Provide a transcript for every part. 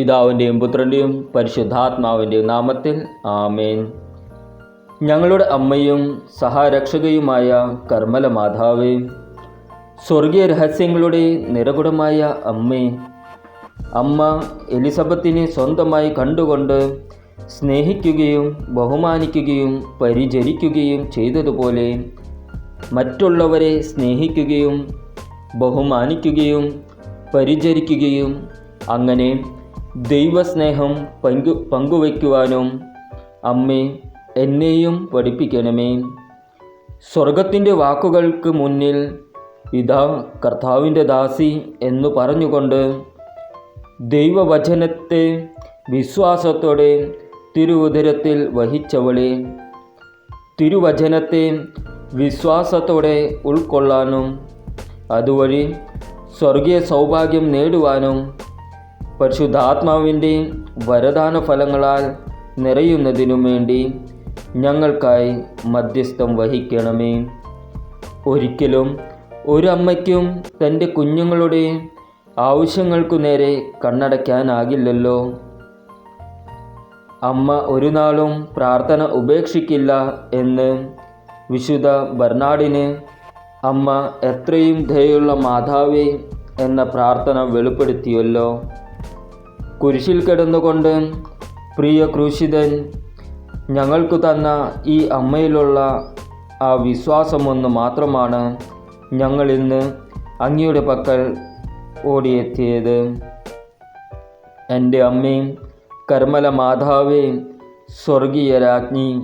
പിതാവിന്റെയും പുത്രന്റെയും പരിശുദ്ധാത്മാവിന്റെയും നാമത്തിൽ ആമേൻ. ഞങ്ങളുടെ അമ്മയും സഹാരക്ഷകയുമായ കർമ്മല മാതാവേ സ്വർഗീയ രഹസ്യങ്ങളുടെ നിറകുടമായ അമ്മേ അമ്മ എലിസബത്തിനെ സ്വന്തമായി കണ്ടുകൊണ്ട് സ്നേഹിക്കുകയും ബഹുമാനിക്കുകയും പരിചരിക്കുകയും ചെയ്തതുപോലെ മറ്റുള്ളവരെ സ്നേഹിക്കുകയും ബഹുമാനിക്കുകയും പരിചരിക്കുകയും അങ്ങനെ ദൈവസ്നേഹം പങ്കു പങ്കുവയ്ക്കുവാനും അമ്മേ എന്നെയും പഠിപ്പിക്കണമേ. സ്വർഗത്തിന്റെ വാക്കുകൾക്ക് മുന്നിൽ ഇതാ കർത്താവിന്റെ ദാസി എന്നു പറഞ്ഞുകൊണ്ട് ദൈവവചനത്തെ വിശ്വാസത്തോടെ തിരുവുദരത്തിൽ വഹിച്ചവളെ തിരുവചനത്തെ വിശ്വാസത്തോടെ ഉൾക്കൊള്ളാനും അതുവഴി സ്വർഗീയ സൗഭാഗ്യം നേടുവാനും പരിശുദ്ധാത്മാവിന്റെ വരദാന ഫലങ്ങളാൽ നിറയുന്നതിനും വേണ്ടി ഞങ്ങൾക്കായി മധ്യസ്ഥം വഹിക്കണമേ. ഒരിക്കലും ഒരു അമ്മയ്ക്കും തന്റെ കുഞ്ഞുങ്ങളുടെ ആവശ്യങ്ങൾക്കു നേരെ കണ്ണടയ്ക്കാനാകില്ലല്ലോ. അമ്മ ഒരു നാളും പ്രാർത്ഥന ഉപേക്ഷിക്കില്ല എന്ന് വിശുദ്ധ ബർണാഡിന് അമ്മ എത്രയും ദയുള്ള മാതാവേ എന്ന പ്രാർത്ഥന വെളിപ്പെടുത്തിയല്ലോ. കുരിശിൽ കിടന്നുകൊണ്ട് പ്രിയ ക്രൂശിതൻ ഞങ്ങൾക്ക് തന്ന ഈ അമ്മയിലുള്ള ആ വിശ്വാസമൊന്ന് മാത്രമാണ് ഞങ്ങൾ ഇന്ന് അങ്ങയുടെ പക്കൽ ഓടിയെത്തിയത്. എന്റെ അമ്മയും കർമ്മല മാതാവേ സ്വർഗീയ രാജ്ഞി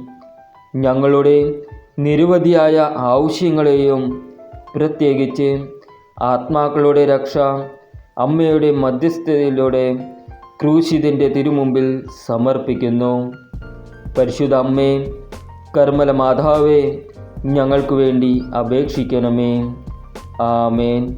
ഞങ്ങളുടെ നിരവധിയായ ആവശ്യങ്ങളെയും പ്രത്യേകിച്ച് ആത്മാക്കളുടെ രക്ഷ അമ്മയുടെ മധ്യസ്ഥതയിലൂടെ ക്രൂശിതന്റെ തിരുമുമ്പിൽ സമർപ്പിക്കുന്നു. പരിശുദ്ധ അമ്മേ കർമ്മല മാതാവേ ഞങ്ങൾക്ക് വേണ്ടി അപേക്ഷിക്കണമേ. ആമേൻ.